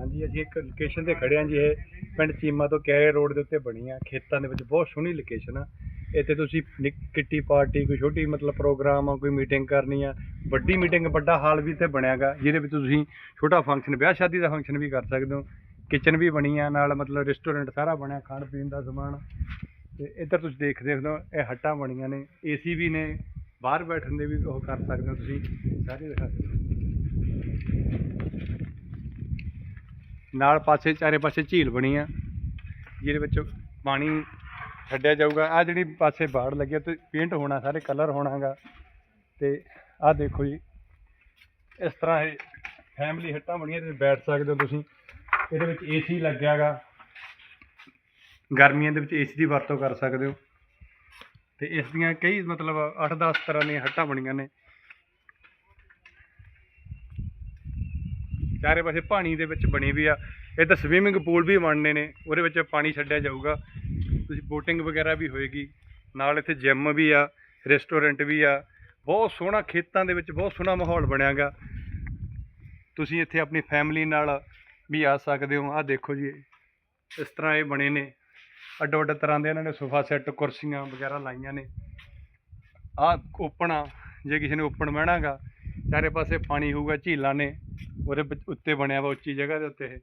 ਹਾਂਜੀ, ਅਸੀਂ ਇੱਕ ਲੋਕੇਸ਼ਨ ਤੇ ਖੜੇ ਹਾਂ ਜੀ, ਇਹ ਪਿੰਡ ਚੀਮਾ ਤੋਂ ਕੈਰੇ ਰੋਡ ਦੇ ਉੱਤੇ ਬਣੀ ਆ, ਖੇਤਾਂ ਦੇ ਵਿੱਚ ਬਹੁਤ ਸੋਹਣੀ ਲੋਕੇਸ਼ਨ ਆ। ਇੱਥੇ ਤੁਸੀਂ ਨਿ- ਕਿੱਟੀ ਪਾਰਟੀ, ਕੋਈ ਛੋਟੀ ਮਤਲਬ ਪ੍ਰੋਗਰਾਮ ਆ, ਕੋਈ ਮੀਟਿੰਗ ਕਰਨੀ ਆ, ਵੱਡੀ ਮੀਟਿੰਗ ਵੱਡਾ ਹਾਲ ਵੀ ਤੇ ਬਣਿਆਗਾ ਜਿਹਦੇ ਵਿੱਚ ਤੁਸੀਂ ਛੋਟਾ ਫੰਕਸ਼ਨ ਵਿਆਹ ਸ਼ਾਦੀ ਦਾ ਫੰਕਸ਼ਨ ਵੀ ਕਰ ਸਕਦੇ ਹੋ। ਕਿਚਨ ਵੀ ਬਣੀ ਆ, ਨਾਲ ਮਤਲਬ ਰੈਸਟੋਰੈਂਟ ਸਾਰਾ ਬਣਿਆ, ਖਾਣ ਪੀਣ ਦਾ ਸਮਾਨ। ਤੇ ਇੱਧਰ ਤੁਸੀਂ ਦੇਖ ਸਕਦੇ ਹੋ, ਇਹ ਹੱਟਾਂ ਬਣੀਆਂ ਨੇ ਏਸੀ ਵੀ ਨੇ, ਬਾਹਰ ਬੈਠਣ ਦੇ ਵੀ ਉਹ ਕਰ ਸਕਦੇ ਹੋ ਤੁਸੀਂ। ਸਾਰੇ ਦਿਖਾ ਸਕਦੇ ਹੋ ਨਾਲ ਪਾਸੇ ਚਾਰੇ ਪਾਸੇ ਝੀਲ ਬਣੀ ਆ, ਜਿਹਦੇ ਵਿੱਚ ਪਾਣੀ ਛੱਡਿਆ ਜਾਊਗਾ। ਆ ਜਿਹੜੀ ਪਾਸੇ ਬਾੜ ਲੱਗੀ ਆ ਤੇ ਪੇਂਟ ਹੋਣਾ, ਸਾਰੇ ਕਲਰ ਹੋਣਾਗਾ। ਤੇ ਆ ਦੇਖੋ ਜੀ, ਇਸ ਤਰ੍ਹਾਂ ਇਹ ਫੈਮਿਲੀ ਹੱਟਾਂ ਬਣੀਆਂ ਤੇ ਬੈਠ ਸਕਦੇ ਹੋ ਤੁਸੀਂ। ਇਹਦੇ ਵਿੱਚ ਏਸੀ ਲੱਗਿਆਗਾ। ਗਰਮੀਆਂ ਦੇ ਵਿੱਚ ਏਸੀ ਦੀ ਵਰਤੋਂ ਕਰ ਸਕਦੇ ਹੋ। ਤੇ ਇਸ ਦੀਆਂ ਕਈ ਮਤਲਬ 8-10 ਤਰ੍ਹਾਂ ਦੀਆਂ ਹੱਟਾਂ ਬਣੀਆਂ ਨੇ। ਚਾਰੇ ਪਾਸੇ ਪਾਣੀ ਦੇ ਵਿੱਚ ਬਣੀ ਵੀ ਆ। ਇੱਧਰ ਸਵੀਮਿੰਗ ਪੂਲ ਵੀ ਬਣਨੇ ਨੇ, ਉਹਦੇ ਵਿੱਚ ਪਾਣੀ ਛੱਡਿਆ ਜਾਊਗਾ। ਤੁਸੀਂ ਬੋਟਿੰਗ ਵਗੈਰਾ ਵੀ ਹੋਏਗੀ। ਨਾਲ ਇੱਥੇ ਜਿਮ ਵੀ ਆ ਰੈਸਟੋਰੈਂਟ ਵੀ ਆ। ਬਹੁਤ ਸੋਹਣਾ ਖੇਤਾਂ ਦੇ ਵਿੱਚ ਬਹੁਤ ਸੋਹਣਾ ਮਾਹੌਲ ਬਣਿਆਗਾ। ਤੁਸੀਂ ਇੱਥੇ ਆਪਣੀ ਫੈਮਿਲੀ ਨਾਲ ਵੀ ਆ ਸਕਦੇ ਹੋ। ਆਹ ਦੇਖੋ ਜੀ, ਇਸ ਤਰ੍ਹਾਂ ਇਹ ਬਣੇ ਨੇ। ਅੱਡੋ ਅੱਡ ਤਰ੍ਹਾਂ ਦੇ ਇਹਨਾਂ ਨੇ ਸੋਫਾ ਸੈੱਟ, ਕੁਰਸੀਆਂ ਵਗੈਰਾ ਲਾਈਆਂ ਨੇ। ਆਹ ਓਪਨ ਆ, ਜੇ ਕਿਸੇ ਨੇ ਓਪਨ ਬਹਿਣਾਗਾ ਚਾਰੇ ਪਾਸੇ ਪਾਣੀ ਹੋਊਗਾ, ਝੀਲਾਂ ਨੇ, ਉਹਦੇ ਵਿੱਚ ਉੱਤੇ ਬਣਿਆ ਵਾ ਉੱਚੀ ਜਗ੍ਹਾ ਦੇ ਉੱਤੇ ਇਹ।